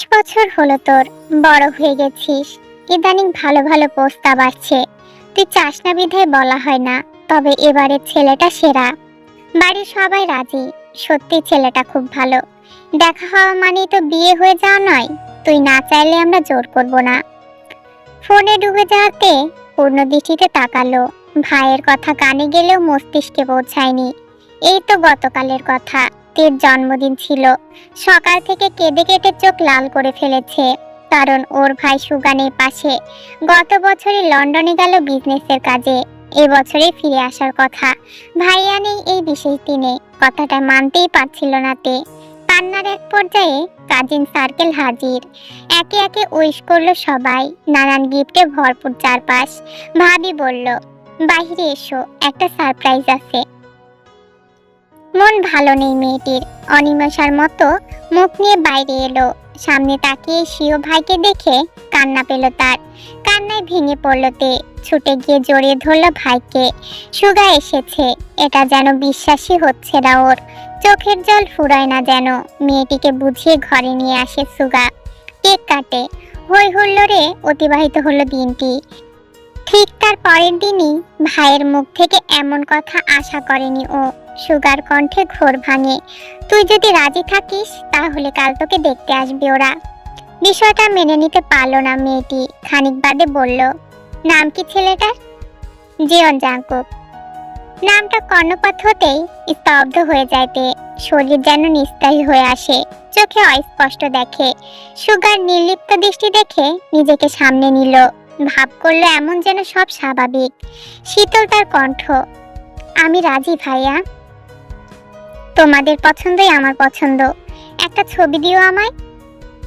উনিশ বছর হলো তোর। বড় হয়ে গেছিস। ইদানিং ভালো ভালো প্রস্তাব আসছে। তুই চাস না বিধায় বলা হয় না, তবে এবারের ছেলেটা সেরা। বাড়ির সবাই রাজি, সত্যি ছেলেটা খুব ভালো। দেখা হওয়া মানেই তো বিয়ে হয়ে যাওয়া নয়, তুই না চাইলে আমরা জোর করব না। ফোনে ডুবে যাওয়াতে পূর্ণ দৃষ্টিতে তাকালো। ভাইয়ের কথা কানে গেলেও মস্তিষ্কে পৌঁছায়নি। এই তো গতকালের কথা। তের জন্মদিন ছিল। সকাল থেকে কেঁদে কেটে চোখ লাল করে ফেলেছে। কারণ ওর ভাই সুগানের পাশে গত বছরে লন্ডনে গেল বিজনেসের কাজে। এবছরে ফিরে আসার কথা। ভাইয়া নেই এই বিশেষ দিনে। কথাটা মানতেই পারছিল না তে। কান্নার এক পর্যায়ে কাজিন সার্কেল হাজির। একে একে উইশ করল সবাই। নানান গিফটে ভরপুর চারপাশ। ভাবি বলল বাহিরে এসো, একটা সারপ্রাইজ আছে। মন ভালো নেই মেয়েটির। অনিমেষার মতো মুখ নিয়ে বাইরে এলো। সামনে তাকিয়ে শিও ভাইকে দেখে কান্না পেল তার। কান্নায় ভেঙে পড়ল তে। ছুটে গিয়ে জড়িয়ে ধরল ভাইকে। সুগা এসেছে। এটা যেন বিশ্বাসই হচ্ছে না ওর। চোখের জল ফুরায় না যেন। মেয়েটিকে বুঝিয়ে ঘরে নিয়ে আসে সুগা। কেক কাটে। হই হুল্লোড়ে অতিবাহিত হলো দিনটি। ঠিক তার পরের দিনই ভাইয়ের মুখ থেকে এমন কথা আশা করেনি ও। সুগার কণ্ঠে ঘোর ভাঙে। তুই যদি রাজি থাকিস, তাহলে কাল তোকে দেখতে আসবে ওরা। বিষয়টা মেনে নিতে পারল না মেয়েটি, খানিক বাদে বলল, নাম কি ছেলেটার জিয়ন জাঙ্কুক। নামটা কর্ণপাত হতেই স্তব্ধ হয়ে যাইতে শরীর যেন নিস্তায়ী হয়ে আসে, চোখে অস্পষ্ট দেখে। সুগার নির্লিপ্ত দৃষ্টি দেখে নিজেকে সামনে নিল। ভাব করল এমন যেন সব স্বাভাবিক। শীতল তার কণ্ঠ, আমি রাজি ভাইয়া। তোমাদের পছন্দই আমার পছন্দ। একটা ছবি দিও আমায়।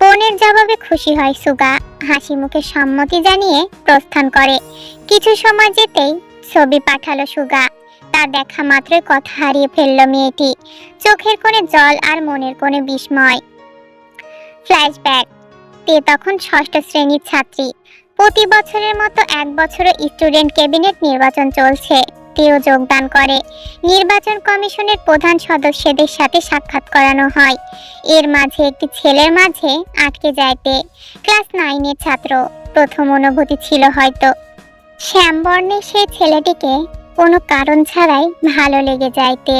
বোনের জবাবে খুশি হয় সুগা। হাসি মুখে সম্মতি জানিয়ে প্রস্থান করে। কিছু সময় যেতেই ছবি পাঠালো সুগা। তার দেখা মাত্রই কথা হারিয়ে ফেলল মেয়েটি। চোখের কোণে জল আর মনের কোণে বিস্ময়। ফ্ল্যাশব্যাক। তে তখন ষষ্ঠ শ্রেণির ছাত্রী। প্রতি বছরের মতো এক বছরও স্টুডেন্ট ক্যাবিনেট নির্বাচন চলছে। তেও যোগদান করে। নির্বাচন কমিশনের প্রধান সদস্যদের সাথে সাক্ষাৎ করানো হয়। এর মাঝে একটি ছেলের মাঝে আটকে যাইতে ক্লাস নাইনের ছাত্র, প্রথম অনুভূতি ছিল হয়তো। শ্যামবর্ণের সেই ছেলেটিকে কোনো কারণ ছাড়াই ভালো লেগে যাইতে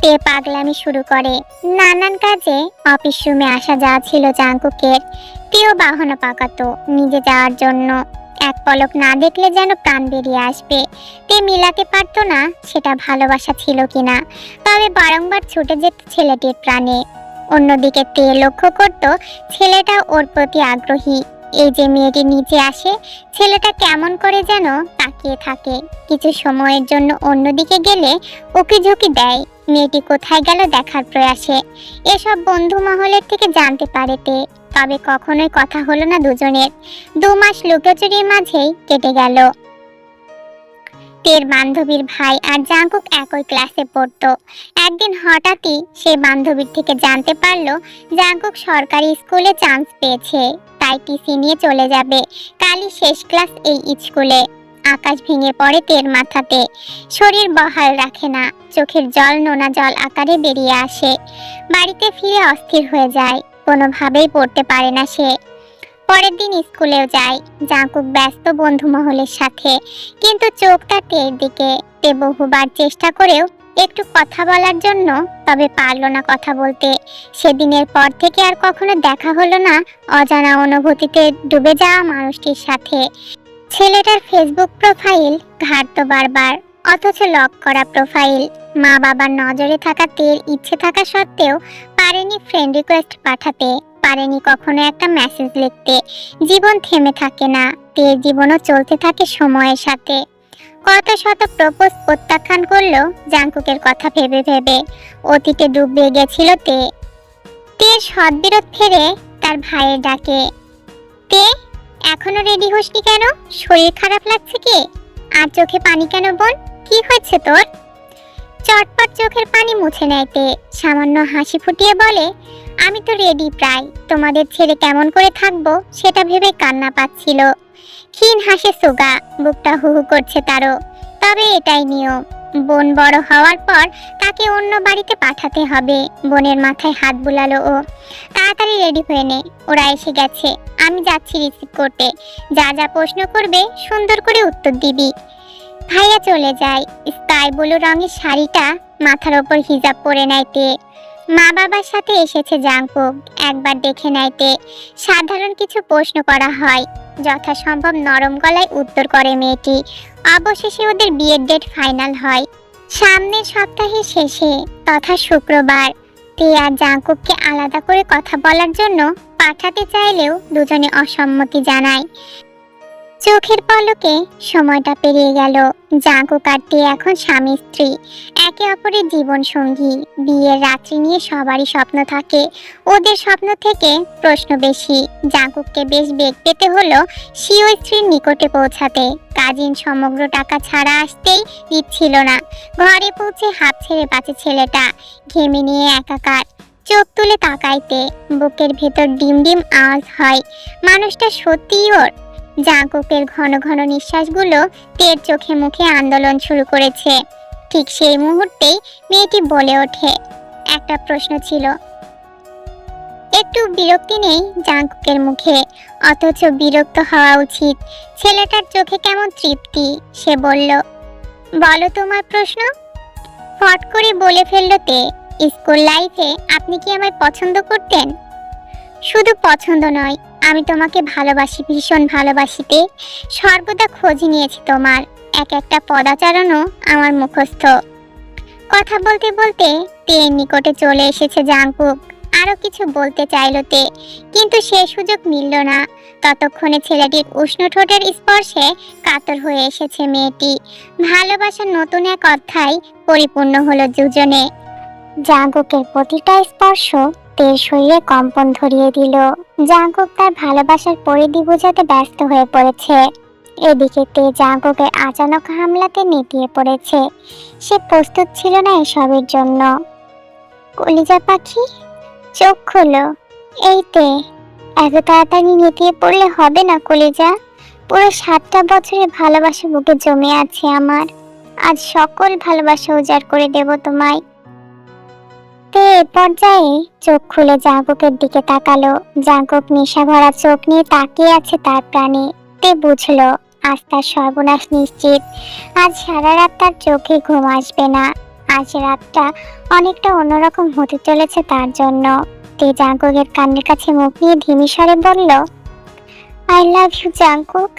তে পাগলামি শুরু করে। নানান কাজে অফিস রুমে আসা যাওয়া ছিল জাঙ্কুকের। তেও বাহনা পাকাতো নিজে যাওয়ার জন্য। এক পলক না দেখলে যেন প্রাণ বেরিয়ে আসবে। তে মিলাতে পারতো না সেটা ভালোবাসা ছিল কিনা। তবে বারংবার ছুটে যেত ছেলেটির প্রাণে। অন্যদিকে তে লক্ষ্য করত ছেলেটা ওর প্রতি আগ্রহী। এই যে মেয়েটি নিচে আসে, ছেলেটা কেমন করে যেন তাকিয়ে থাকে। কিছু সময়ের জন্য অন্যদিকে গেলে উকি ঝুঁকি দেয়। মেয়েটি কোথায় গেল দেখার প্রয়াসে। এসব বন্ধু মহলের থেকে জানতে পারে তে। তবে কখনোই কথা হলো না দুজনের। দু মাস লুকোচুরির মাঝেই কেটে গেল। তের বান্ধবীর ভাই আর জাঙ্কুক একই ক্লাসে পড়তো। একদিন হঠাৎই সে বান্ধবীর থেকে জানতে পারল, জাঙ্কুক সরকারি স্কুলে চান্স পেয়েছে, তাই টিসি নিয়ে চলে যাবে। কালই শেষ ক্লাস এই স্কুলে। আকাশ ভেঙে পড়ে তের মাথাতে। শরীর বহাল রাখে না, চোখের জল নোনা জল আকারে বেরিয়ে আসে। বাড়িতে ফিরে অস্থির হয়ে যায়। কোনোভাবেই পড়তে পারে না সে। পরের দিন স্কুলেও যায়। জাঁকুক ব্যস্ত বন্ধু মহলের সাথে। কিন্তু চোখ তার তের দিকে। তে বহুবার চেষ্টা করেও একটু কথা বলার জন্য তবে পারল না কথা বলতে। সেদিনের পর থেকে আর কখনো দেখা হলো না অজানা অনুভূতিতে ডুবে যাওয়া মানুষটির সাথে। ছেলেটার ফেসবুক প্রোফাইল ঘাটতো বারবার, অথচ লক করা প্রোফাইল। মা বাবার নজরে থাকা তের ইচ্ছে থাকা সত্ত্বেও পারেনি ফ্রেন্ড রিকোয়েস্ট পাঠাতে, পারেনি কখনো একটা মেসেজ লিখতে। জীবন থেমে থাকে না তের জীবনও চলতে থাকে সময়ের সাথে। কত শত প্রপোজ প্রত্যাখ্যান করল জাঙ্কুকের কথা ভেবে ভেবে। অতীতে ডুবিয়ে গেছিল তে। তের সদ্বিরোধ ফেরে তার ভাইয়ের ডাকে। তে, এখনও রেডি হসনি কেন? শরীর খারাপ লাগছে কি? আর চোখে পানি কেন বোন? কি হয়েছে তোর? চটপট চোখের পানি মুছে নেয়তে সামান্য হাসি ফুটিয়ে বলে, আমি তো রেডি প্রায়। তোমাদের ছেড়ে কেমন করে থাকব সেটা ভেবে কান্না পাচ্ছিল। ক্ষীণ হাসে সুগা, বুকটা হু হু করছে তারও। তবে এটাই নিয়ম। বোন বড় হওয়ার পর তাকে অন্য বাড়িতে পাঠাতে হবে। বোনের মাথায় হাত বুলালো ও। তাড়াতাড়ি রেডি হয়ে নে। ওরা এসে গেছে। আমি যাচ্ছি রিসিভ করতে। যা যা প্রশ্ন করবে সুন্দর করে উত্তর দিবি। ভাইয়া চলে যায়। স্কাই ব্লু রঙের শাড়িটা মাথার ওপর হিজাব পরে নেয়তে। মা বাবার সাথে এসেছে জাঙ্কুক একবার দেখে নেয়তে। সাধারণ কিছু প্রশ্ন করা হয়। যথাসম্ভব নরম গলায় উত্তর করে মেয়েটি। অবশেষে ওদের বিয়ের ডেট ফাইনাল হয়। সামনের সপ্তাহের শেষে, তথা শুক্রবার। তে আর জাঙ্কুককে আলাদা করে কথা বলার জন্য পাঠাতে চাইলেও দুজনে অসম্মতি জানায়। চোখের পলকে সময়টা পেরিয়ে গেল। জাঙ্কুক আর তে এখন স্বামী স্ত্রী। একে অপরের জীবন সঙ্গী বিয়ের রাত্রি নিয়ে সবারই স্বপ্ন থাকে। ওদের স্বপ্ন থেকে প্রশ্ন বেশি। জাঙ্কুককে বেশ বেগ পেতে হলো সিও স্ত্রীর নিকটে পৌঁছাতে। কাজিন সমগ্র টাকা ছাড়া আসতেই দিচ্ছিল না। ঘরে পৌঁছে হাত ছেড়ে বাঁচে ছেলেটা। ঘেমে নিয়ে একাকার। চোখ তুলে তাকাইতে। বুকের ভেতর ডিম ডিম আওয়াজ হয়। মানুষটা সত্যিই ওর জাঙ্কুকের ঘন ঘন নিঃশ্বাসগুলো তের চোখে মুখে আন্দোলন শুরু করেছে। ঠিক সেই মুহূর্তেই মেয়েটি বলে ওঠে, একটা প্রশ্ন ছিল। একটু বিরক্তি নেই জাঙ্কুকের মুখে, অথচ বিরক্ত হওয়া উচিত। ছেলেটার চোখে কেমন তৃপ্তি, সে বলল। বলো তোমার প্রশ্ন। ফট করে বলে ফেলল তে, স্কুল লাইফে আপনি কি আমায় পছন্দ করতেন? শুধু পছন্দ নয় আমি তোমাকে ভালোবাসি, ভীষণ ভালোবাসিতে। সর্বদা খোঁজ নিয়েছি তোমার। এক একটা পদাচারণও আমার মুখস্থ। কথা বলতে বলতে তে নিকটে চলে এসেছে জাঙ্কুক আরও কিছু বলতে চাইলো তে, কিন্তু সে সুযোগ মিলল না। ততক্ষণে ছেলেটির উষ্ণ ঠোঁটের স্পর্শে কাতর হয়ে এসেছে মেয়েটি। ভালোবাসার নতুন এক অধ্যায় পরিপূর্ণ হলো দুজনে। জাঙ্কুকের প্রতিটা স্পর্শ তের শরীরে কম্পন ধরিয়ে দিল। জাঙ্কুক তার ভালোবাসার পরিধি বোঝাতে ব্যস্ত হয়ে পড়েছে। এদিকে তে জাঙ্কুকের আচানক হামলাতে নেতিয়ে পড়েছে। সে প্রস্তুত ছিল না এসবের জন্য। কলিজা পাখি, চোখ খুলো। এই তে, এত তাড়াতাড়ি নেতিয়ে পড়লে হবে না কলিজা? পুরো সাতটা বছরের ভালোবাসা বুকে জমে আছে আমার। আজ সকল ভালোবাসা উজাড় করে দেব তোমায়। তে এ পর্যায়ে চোখ খুলে জাঙ্কুকের দিকে তাকালো। জাঙ্কুক নেশা ভরা চোখ নিয়ে তাকিয়ে আছে তার প্রাণে। তে বুঝলো, আজ তার সর্বনাশ নিশ্চিত। আজ সারা রাত তার চোখে ঘুম আসবে না। আজ রাতটা অনেকটা অন্যরকম হতে চলেছে তার জন্য। তে জাঙ্কুকের কানের কাছে মুখ নিয়ে ধিমি স্বরে বলল আই লাভ ইউ জাঙ্কুক।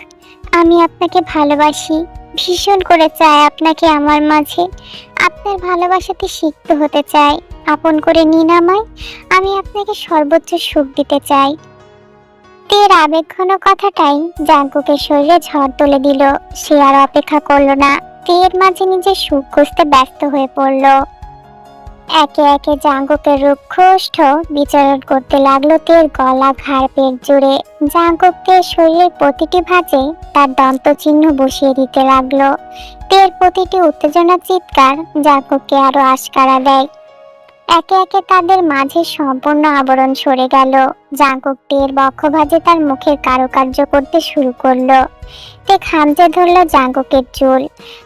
আমি আপনাকে ভালোবাসি। ভীষণ করে চায় আপনাকে আমার মাঝে। আপনার ভালোবাসাতে সিক্ত হতে চাই আপন করে নিন আমায়, আমি আপনাকে সর্বোচ্চ সুখ দিতে চাই। তের আবেগঘন কথাটাই জাঙ্কুকের শরীরে ঝড় তুলে দিল। সে আর অপেক্ষা করল না। তের মাঝে নিজের সুখ খুঁজতে ব্যস্ত হয়ে পড়ল। একে একে জাঙ্কুকের রুক্ষষ্ঠ বিচরণ করতে লাগল তের গলা ঘাড় পেট জুড়ে জাঙ্কুককে শরীরের প্রতিটি ভাঁজে তার দন্ত চিহ্ন বসিয়ে দিতে লাগল। তের প্রতিটি উত্তেজনা চিৎকার জাঙ্কুককে আরও আশকারা দেয়। একে একে তাদের মাঝে সম্পূর্ণ আবরণ সরে গেল। জাঙ্কুক টের বক্ষভাজে তার মুখের কারুকার্য করতে শুরু করল। তে খামচে ধরলো জাঙ্কুকের চুল।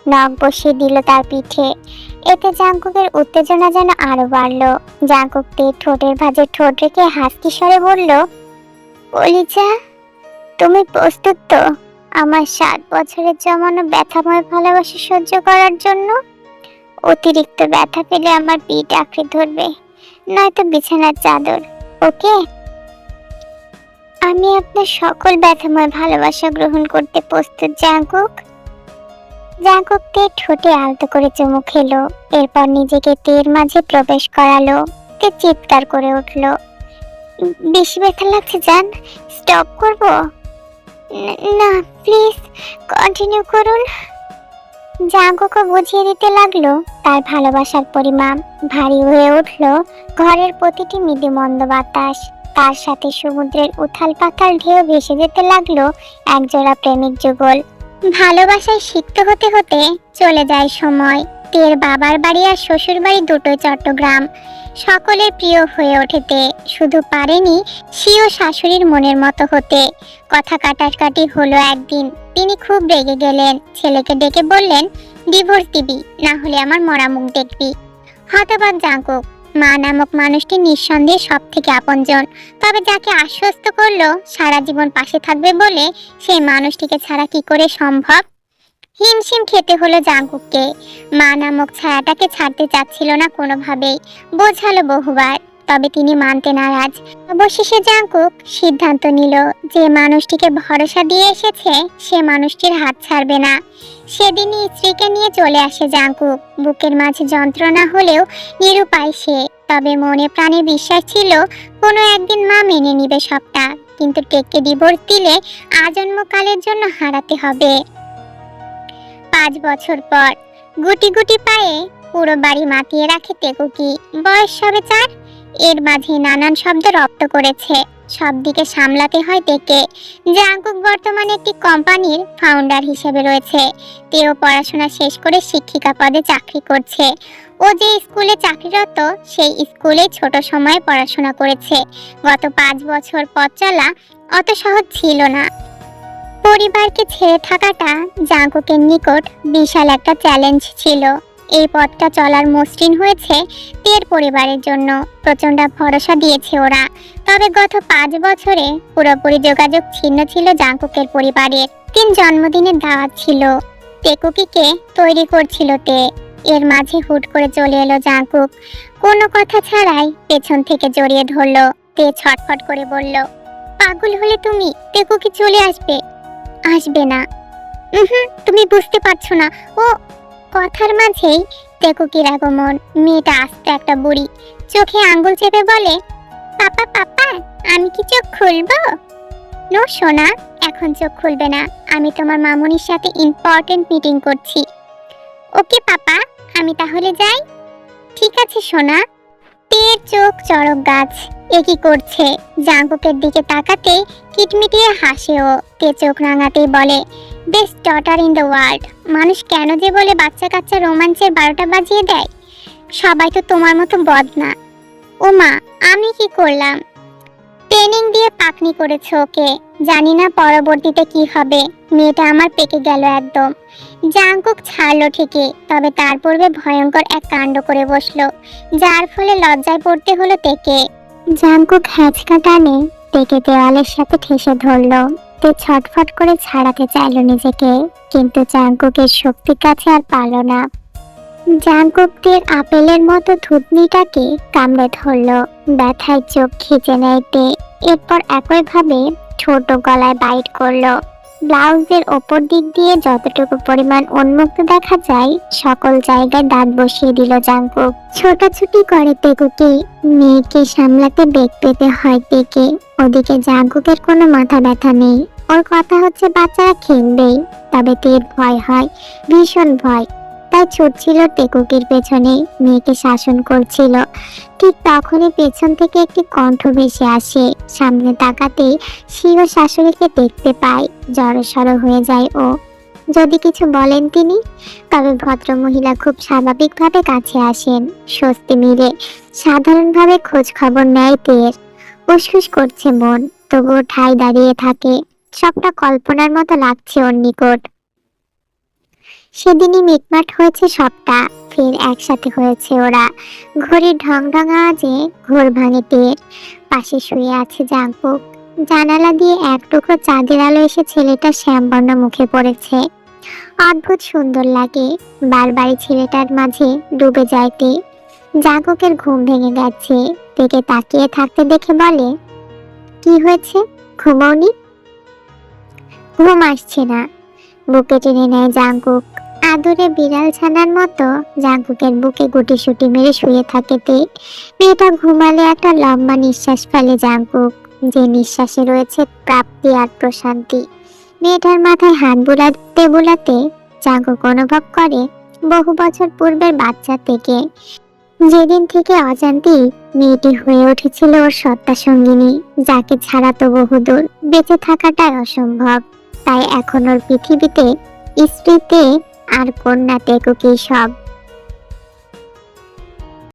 নখ বসিয়ে দিল তার পিঠে। এতে জাঙ্কুকের উত্তেজনা যেন আরও বাড়লো। জাঙ্কুক টের ঠোঁটের ভাজে ঠোঁট রেখে হাসকি স্বরে বলল কলিজা তুমি প্রস্তুত তো আমার সাত বছরের জমানো ব্যথাময় ভালোবাসা সহ্য করার জন্য? অতিরিক্ত ব্যথা পেলে আমার পিঠ আঁকড়ে ধরবে, নয়তো বিছানার চাদর, ওকে? আমি আপনার সকল ব্যথাময় ভালোবাসা গ্রহণ করতে প্রস্তুত, জাঙ্কুক। তে ঠোঁটে আলতো করে চুমু খেলো, এরপর নিজেকে তের মাঝে প্রবেশ করালো। তে চিৎকার করে উঠল, বেশি ব্যথা লাগছে, জান? স্টপ করব? না প্লিজ কন্টিনিউ করুন। জাঙ্কুকে বুঝিয়ে দিতে লাগল, তার ভালোবাসার পরিমাণ ভারী হয়ে উঠল ঘরের প্রতিটি মৃদু মন্দ বাতাস। তার সাথে সমুদ্রের উথাল পাতাল ঢেউ ভেসে যেতে লাগল একজোড়া প্রেমিক যুগল। ভালোবাসায় সিক্ত হতে হতে চলে যায় সময়। তের বাবার বাড়ি আর শ্বশুর বাড়ি দুটোই চট্টগ্রাম। সকলের প্রিয় হয়ে ওঠেতে, শুধু পারেনি সিও শাশুড়ির মনের মতো হতে। কথা কাটাকাটি হলো একদিন। তিনি খুব রেগে গেলেন। ছেলেকে ডেকে বললেন, ডিভোর্স দিবি, না হলে আমার মরা মুখ দেখবি। হতবাক জাঙ্কুক মা নামক মানুষটি নিঃসন্দেহে সব থেকে আপনজন। তবে যাকে আশ্বস্ত করল, সারা জীবন পাশে থাকবে বলে সেই মানুষটিকে ছাড়া কি করে সম্ভব? হিমশিম খেতে হলো জাঙ্কুককে। মা নামক ছায়াটাকে ছাড়তে চাচ্ছিল না কোনোভাবেই। বোঝালো বহুবার। তবে তিনি মানতে নারাজ। অবশেষে জাঙ্কুক সিদ্ধান্ত নিল যে মানুষটিকে ভরসা দিয়ে এসেছে, সে মানুষটির হাত ছাড়বে না। সেদিনই স্ত্রীকে নিয়ে চলে আসে জাঙ্কুক। বুকের মাঝে যন্ত্রণা হলেও নিরুপায় সে। তবে মনে প্রাণে বিশ্বাস ছিল, কোনো একদিন মা মেনে নিবে সবটা। কিন্তু টেককে ডিভোর্স দিলে আজন্মকালের জন্য হারাতে হবে। পাঁচ বছর পর গুটি গুটি পায়ে পুরো বাড়ি মাতিয়ে রাখে টেকুকি। বয়স সবে চার। এর মাঝে নানান শব্দ রপ্ত করেছে। সব দিকে সামলাতে হয় তেকে জাঙ্কুক বর্তমানে একটি কোম্পানির ফাউন্ডার হিসেবে রয়েছে। তেও পড়াশোনা শেষ করে শিক্ষিকা পদে চাকরি করছে। ও যে স্কুলে চাকরিরত, সেই স্কুলে ছোট সময়ে পড়াশোনা করেছে। গত পাঁচ বছর পথ চলা অত সহজ ছিল না। পরিবারকে ছেড়ে থাকাটা জাঙ্কুকের নিকট বিশাল একটা চ্যালেঞ্জ ছিল। এই পথটা চলার মসৃণ হয়েছে তের পরিবারের জন্য। প্রচণ্ড ভরসা দিয়েছে ওরা। তবে গত পাঁচ বছরে পুরোপুরি যোগাযোগ ছিন্ন ছিল জাঙ্কুকের পরিবারের। তিন জন্মদিনের দাওয়াত ছিল। টেকুকিকে তৈরি করছিল তে। এর মাঝে হুট করে চলে এলো জাঙ্কুক কোনো কথা ছাড়াই পেছন থেকে জড়িয়ে ধরলো। তে ছটফট করে বলল, পাগল হলে তুমি, টেকুকি চলে আসবে। আসবে না। তুমি বুঝতে পারছ না। ও কথার মাঝেই টেকুকির আগমন, মেয়েটা আস্তে একটা বুড়ি, চোখে আঙ্গুল চেপে বলে, পাপা পাপা, আমি কি চোখ খুলবো? নো সোনা, এখন চোখ খুলবে না, আমি তোমার মামুনির সাথে ইম্পর্টেন্ট মিটিং করছি। ওকে পাপা, আমি তাহলে যাই? ঠিক আছে সোনা। তের চোখ চড়ক গাছ, এ কি করছে? জাঙ্কুকের দিকে তাকাতে কিটমিটিয়ে হাসে ও, তে চোখ রাঙাতেই বলে best daughter in the world মানুষ কেন যে বলে বাচ্চা কাচ্চা রোমাঞ্চের বারোটা বাজিয়ে দেয়? সবাই তো তোমার মতো বদ না ও মা আমি কি করলাম? ট্রেনিং দিয়ে পাকনি করেছে ওকে। জানি না পরবর্তীতে কি হবে। মেয়েটা আমার পেকে গেল একদম। জাঙ্কুক ছাড়লো ঠিকই, তবে তার পূর্বে ভয়ঙ্কর এক কাণ্ড করে বসল, যার ফলে লজ্জায় পড়তে হলো তেকে। জাঙ্কুক হ্যাঁচকা টানে, তেকে দেওয়ালের সাথে ঠেসে ধরলো। তে ছটফট করে ছাড়াতে চাইল নিজেকে, কিন্তু জাঙ্কুকের শক্তি কাছে আর পারল না। জাঙ্কুকদের আপেলের মতো থুতনিটাকে কামড়ে ধরল। ব্যথায় চোখ খিচে নেয়তে এরপর একইভাবে ছোট গলায় বাইট করল। ব্লাউজের ওপর দিক দিয়ে যতটুকু পরিমাণ উন্মুক্ত দেখা যায়, সকল জায়গায় দাঁত বসিয়ে দিল জাঙ্কুক ছোটাছুটি করে পেকুকে মেয়েকে সামলাতে বেগ পেতে হয় পেকে ওদিকে জাঙ্কুকের কোনো মাথা ব্যথা নেই। ওর কথা হচ্ছে, বাচ্চারা খেলবেই, তবে তীর ভয় হয়, ভীষণ ভয়। তাই ছুটছিল টেকুকির পেছনে। মেয়েকে শাসন করছিল। ঠিক তখনই পেছন থেকে একটি কণ্ঠ ভেসে আসে। সামনে তাকাতেই শিও শাশুড়িকে দেখতে পায়। জড়সড় হয়ে যায় ও। যদি কিছু বলেন তিনি, তবে ভদ্রমহিলা খুব স্বাভাবিকভাবে কাছে আসেন। স্বস্তি মিলে সাধারণভাবে খোঁজ খবর নেয় তের। উসখুস করছে মন, তবুও ঠাই দাঁড়িয়ে থাকে। সবটা কল্পনার মতো লাগছে ওর নিকট। সেদিনই মিটমাট হয়েছে সবটা। ফের একসাথে হয়েছে ওরা। ঘড়ির ঢং ঢং আওয়াজে ঘোর ভাঙে টের পাশে শুয়ে আছে জাঙ্কুক জানালা দিয়ে এক টুকরো চাঁদের আলো এসে ছেলেটার শ্যামবর্ণ মুখে পড়েছে। অদ্ভুত সুন্দর লাগে। বারবারই ছেলেটার মাঝে ডুবে যাইতে জাঙ্কুকের ঘুম ভেঙে গেছে। থেকে তাকিয়ে থাকতে দেখে বলে, কি হয়েছে? ঘুমাওনি? ঘুম আসছে না। বুকে টেনে নেয় জাঙ্কুক আদরে বিড়াল ছানার মতো জাঙ্কুকের বুকে গুটি সুটি মেরে শুয়ে থাকে তে মেয়েটা ঘুমালে একটা লম্বা নিঃশ্বাস ফেলে জাঙ্কুক যে নিঃশ্বাসে রয়েছে প্রাপ্তি আর প্রশান্তি। মেয়েটার মাথায় হাত বুলাতে বুলাতে জাঙ্কুক অনুভব করে বহু বছর পূর্বের বাচ্চা থেকে। যেদিন থেকে অজান্তি মেয়েটি হয়ে উঠেছিল ওর সত্তা সঙ্গিনী, যাকে ছাড়া তো বহুদূর বেঁচে থাকাটাই অসম্ভব। তাই এখন ওর পৃথিবীতে স্ত্রীতে আর কন্যা টেকুকি সব